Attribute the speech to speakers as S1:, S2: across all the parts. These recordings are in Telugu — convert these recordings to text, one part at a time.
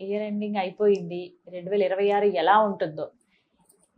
S1: ఇయర్ ఎండింగ్ అయిపోయింది. రెండు వేల ఇరవై ఆరు ఎలా ఉంటుందో.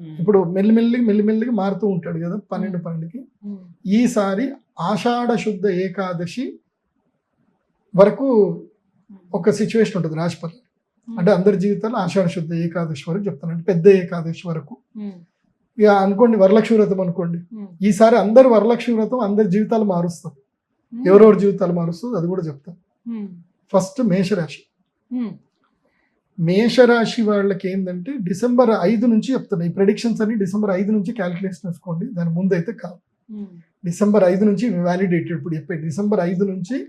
S2: ఇప్పుడు మెల్లిమెల్లిగా మెల్లిమెల్లిగా మారుతూ ఉంటాడు కదా పన్నెండు పన్నెండుకి. ఈసారి ఆషాఢ శుద్ధ ఏకాదశి వరకు ఒక సిచ్యువేషన్ ఉంటుంది రాశిపల్లి అంటే అందరి జీవితాల్లో ఆషాఢ శుద్ధ ఏకాదశి వరకు చెప్తాను అంటే పెద్ద ఏకాదశి వరకు. ఇక అనుకోండి వరలక్ష్మి వ్రతం అనుకోండి. ఈసారి అందరు వరలక్ష్మి వ్రతం అందరి జీవితాలు మారుస్తారు. ఎవరెవరి జీవితాలు మారుస్తుంది అది కూడా చెప్తాను. ఫస్ట్ మేషరాశి. మేషరాశి వాళ్ళకి ఏంటంటే డిసెంబర్ ఐదు నుంచి చెప్తున్నాయి ఈ ప్రెడిక్షన్స్ అన్ని డిసెంబర్ ఐదు నుంచి క్యాలిక్యులేషన్ వేసుకోండి. దాని ముందు అయితే కాదు.
S1: ఉమ్.
S2: డిసెంబర్ ఐదు నుంచి వ్యాలిడేటెడ్ ఇప్పుడు చెప్పే డిసెంబర్ ఐదు నుంచి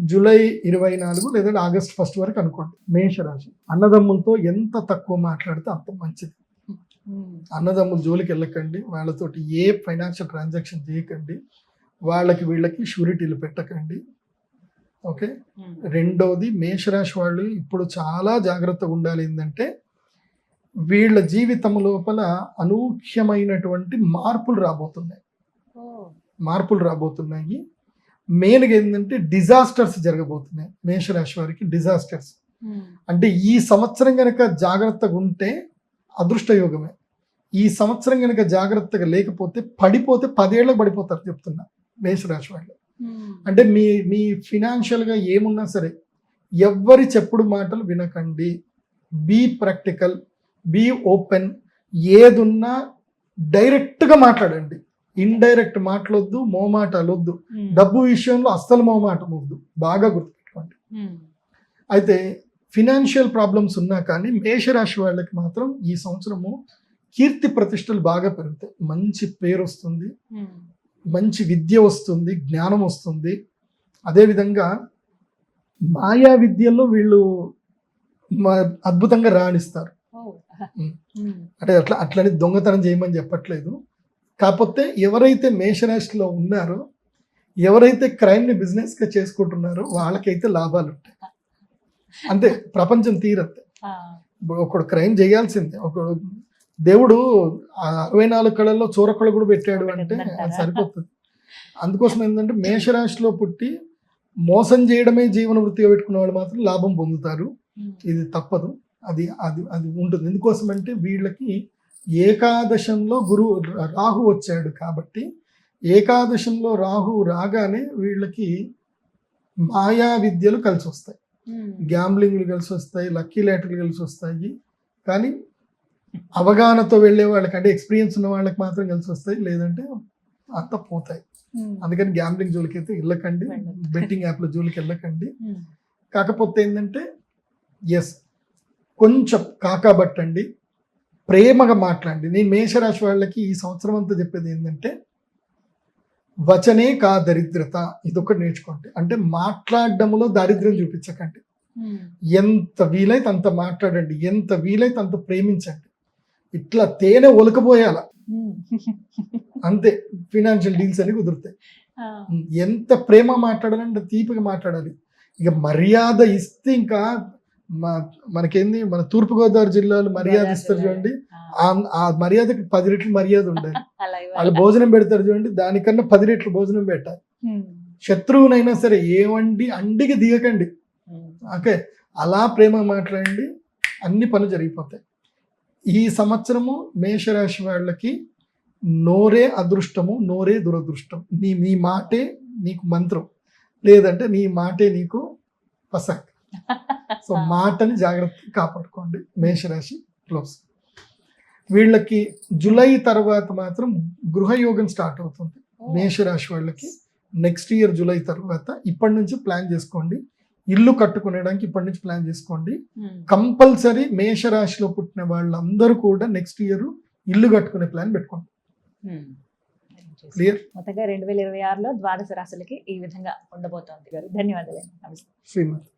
S2: జూలై ఇరవై నాలుగు లేదంటే ఆగస్ట్ ఫస్ట్ వరకు అనుకోండి. మేషరాశి అన్నదమ్ములతో ఎంత తక్కువ మాట్లాడితే అంత మంచిది.
S1: ఉమ్.
S2: అన్నదమ్ముల జోలికి వెళ్ళకండి. వాళ్ళతోటి ఏ ఫైనాన్షియల్ ట్రాన్సాక్షన్ చేయకండి. వాళ్ళకి వీళ్ళకి షూరిటీలు పెట్టకండి. ఓకే. రెండవది మేషరాశి వాళ్ళు ఇప్పుడు చాలా జాగ్రత్తగా ఉండాలి ఏంటంటే వీళ్ళ జీవితం లోపల అనూహ్యమైనటువంటి మార్పులు రాబోతున్నాయి. మార్పులు రాబోతున్నాయి మెయిన్గా ఏంటంటే డిజాస్టర్స్ జరగబోతున్నాయి మేషరాశి వారికి డిజాస్టర్స్. అంటే ఈ సంవత్సరం గనక జాగ్రత్తగా ఉంటే అదృష్టయోగమే ఈ సంవత్సరం గనక జాగ్రత్తగా లేకపోతే పడిపోతే పదేళ్ళకి పడిపోతారు చెప్తున్నా మేషరాశి వాళ్ళు. అంటే మీ మీ ఫినాన్షియల్గా ఏమున్నా సరే ఎవ్వరి చెప్పుడు మాటలు వినకండి. బీ ప్రాక్టికల్ బీ ఓపెన్ ఏదున్నా డైరెక్ట్గా మాట్లాడండి. ఇండైరెక్ట్ మాటలొద్దు మోమాటాలు వద్దు
S1: ఉమ్.
S2: డబ్బు విషయంలో అస్సలు మోమాటం వద్దు బాగా గుర్తుపెట్టుకోండి.
S1: ఉమ్.
S2: అయితే ఫినాన్షియల్ ప్రాబ్లమ్స్ ఉన్నా కానీ మేషరాశి వాళ్ళకి మాత్రం ఈ సంవత్సరము కీర్తి ప్రతిష్టలు బాగా పెరుగుతాయి. మంచి పేరు వస్తుంది. మంచి విద్య వస్తుంది జ్ఞానం వస్తుంది. అదేవిధంగా మాయా విద్యల్లో వీళ్ళు అద్భుతంగా రాణిస్తారు. అంటే అట్లా అట్లని దొంగతనం చేయమని చెప్పట్లేదు. కాకపోతే ఎవరైతే మేషరాశిలో ఉన్నారో ఎవరైతే క్రైమ్ని బిజినెస్గా చేసుకుంటున్నారో వాళ్ళకైతే లాభాలు ఉంటాయి. అంతే ప్రపంచం
S1: ఆ.
S2: ఇప్పుడు ఒకడు క్రైమ్ చేయాల్సిందే ఒకడు దేవుడు ఆ అరవై నాలుగు కళల్లో చూరకళ కూడా పెట్టాడు అంటే? అది సరిపోతుంది అందుకోసం ఏంటంటే మేషరాశిలో పుట్టి మోసం చేయడమే జీవన వృత్తిగా పెట్టుకున్న వాళ్ళు మాత్రం లాభం పొందుతారు. ఇది తప్పదు అది అది అది ఉంటుంది ఎందుకోసం అంటే వీళ్ళకి ఏకాదశంలో గురువు రాహు వచ్చాడు కాబట్టి ఏకాదశంలో రాహు రాగానే వీళ్ళకి మాయా విద్యలు కలిసి వస్తాయి. గ్యాంబ్లింగ్లు కలిసి వస్తాయి లక్కీ లాటరీలు కలిసి వస్తాయి కానీ అవగాహనతో వెళ్ళే వాళ్ళకి అంటే ఎక్స్పీరియన్స్ ఉన్న వాళ్ళకి మాత్రం కలిసి వస్తాయి లేదంటే అంతా పోతాయి. అందుకని గ్యాంబ్లింగ్ జోలికి అయితే వెళ్ళకండి. బెట్టింగ్ యాప్ల జోలికి వెళ్ళకండి. కాకపోతే ఏంటంటే ఎస్ కొంచెం కాకాబట్టండి ప్రేమగా మాట్లాడండి నేను మేషరాశి వాళ్ళకి ఈ సంవత్సరం అంతా చెప్పేది ఏంటంటే వచనే కా దరిద్రత ఇదొకటి నేర్చుకోండి అంటే మాట్లాడడంలో దారిద్ర్యం చూపించకండి. ఎంత వీలైతే అంత మాట్లాడండి ఎంత వీలైతే అంత ప్రేమించండి ఇట్లా తేనె ఒలకపోయాల. అంతే ఫినాన్షియల్ డీల్స్ అని కుదురుతాయి. ఎంత ప్రేమ మాట్లాడాలంటే తీపిగా మాట్లాడాలి ఇక మర్యాద ఇస్తే ఇంకా మనకేంది మన తూర్పుగోదావరి జిల్లాలో మర్యాద ఇస్తారు చూడండి
S1: ఆ.
S2: మర్యాదకి పది రెట్లు మర్యాద ఉండాలి. వాళ్ళు భోజనం పెడతారు చూడండి దానికన్నా పది రెట్లు భోజనం పెట్టాలి. శత్రువునైనా సరే ఏమండి అండికి దిగకండి. ఓకే అలా ప్రేమ మాట్లాడండి అన్ని పనులు జరిగిపోతాయి ఈ సంవత్సరము మేషరాశి వాళ్ళకి నోరే అదృష్టము నోరే దురదృష్టం. నీ నీ మాటే నీకు మంత్రం. లేదంటే నీ మాటే నీకు పసక్. సో మాటని జాగ్రత్తగా కాపాడుకోండి మేషరాశి క్లోజ్. వీళ్ళకి జూలై తర్వాత మాత్రం గృహయోగం స్టార్ట్ అవుతుంది. మేషరాశి వాళ్ళకి నెక్స్ట్ ఇయర్ జూలై తర్వాత ఇప్పటి నుంచి ప్లాన్ చేసుకోండి. ఇల్లు కట్టుకునేడానికి ఇప్పటి నుంచి ప్లాన్ చేసుకోండి.
S1: ఉమ్.
S2: కంపల్సరీ మేషరాశిలో పుట్టిన వాళ్ళందరూ కూడా నెక్స్ట్ ఇయర్ ఇల్లు కట్టుకునే ప్లాన్ పెట్టుకోండి. క్లియర్
S1: మొత్తంగా రెండు వేల ఇరవై ఆరులో ద్వాదశ రాశులకి ఈ విధంగా ఉండబోతోంది గారు. ధన్యవాదాలు. నమస్తే.
S2: శ్రీమతి.